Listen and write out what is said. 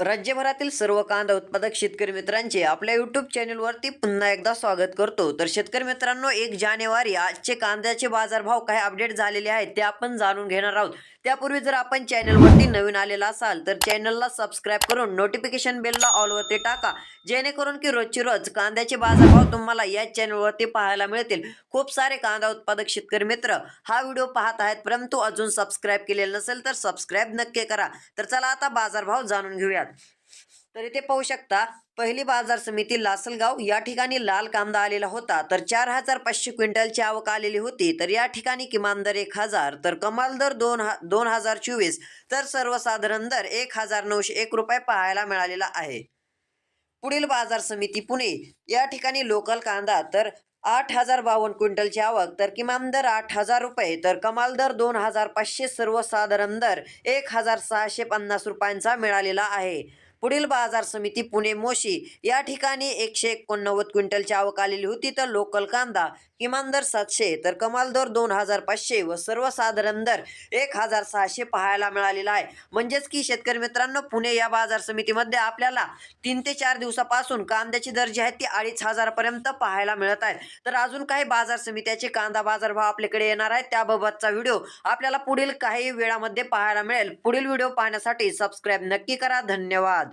राज्यभरातील सर्व कांदा उत्पादक शेतकरी मित्रांचे आपल्या यूट्यूब चॅनलवरती पुन्हा एकदा स्वागत करतो. तर शेतकरी मित्रांनो एक जानेवारी आजचे कांद्याचे बाजारभाव काय अपडेट झालेले आहेत ते आपण जाणून घेणार आहोत. त्यापूर्वी जर आपण चॅनलवरती नवीन आलेला असाल तर चॅनलला सबस्क्राईब करून नोटिफिकेशन बेलला ऑलवरती टाका. जेणेकरून की रोजची रोज कांद्याचे बाजारभाव तुम्हाला या चॅनलवरती पाहायला मिळतील. खूप सारे कांदा उत्पादक शेतकरी मित्र हा व्हिडिओ पाहत आहेत. परंतु अजून सबस्क्राईब केलेलं नसेल तर सबस्क्राईब नक्की करा. तर चला आता बाजारभाव जाणून घेऊयात. तर इथे पाहू शकता पहिली बाजार समिती लासलगाव या ठिकाणी लाल कांदा आलेला होता. तर चार हजार पाचशे क्विंटलची आवक आलेली होती. तर या ठिकाणी किमान दर एक हजार तर कमाल दर दोन हा दोन हजार चोवीस तर सर्वसाधारण दर एक हजार नऊशे एक रुपये पाहायला मिळालेला आहे. पुढील बाजार समिती पुणे. या ठिकाणी लोकल कांदा तर आठ हजार बावन्न क्विंटलची आवक तर किमान दर आठ हजार रुपये तर कमाल दर दोन हजार पाचशे सर्वसाधारण दर एक हजार सहाशे पन्नास रुपयांचा मिळालेला आहे. पुढील बाजार समिती पुणे मोशी या ठिकाणी एकशे एकोणनव्वद क्विंटलची आवक आलेली होती. तर लोकल कांदा किमान दर सातशे तर कमाल दर दोन हजार पाचशे व सर्वसाधारण दर एक हजार सहाशे पाहायला मिळालेला आहे. म्हणजेच की शेतकरी मित्रांनो पुणे या बाजार समितीमध्ये आपल्याला तीन ते चार दिवसापासून कांद्याची दर जी आहेत ती अडीच हजारपर्यंत पाहायला मिळत आहेत तर अजून काही बाजार समित्याचे कांदा बाजारभाव आपल्याकडे येणार आहेत. त्याबाबतचा व्हिडिओ आपल्याला पुढील काही वेळामध्ये पाहायला मिळेल. पुढील व्हिडिओ पाहण्यासाठी सबस्क्राईब नक्की करा. धन्यवाद.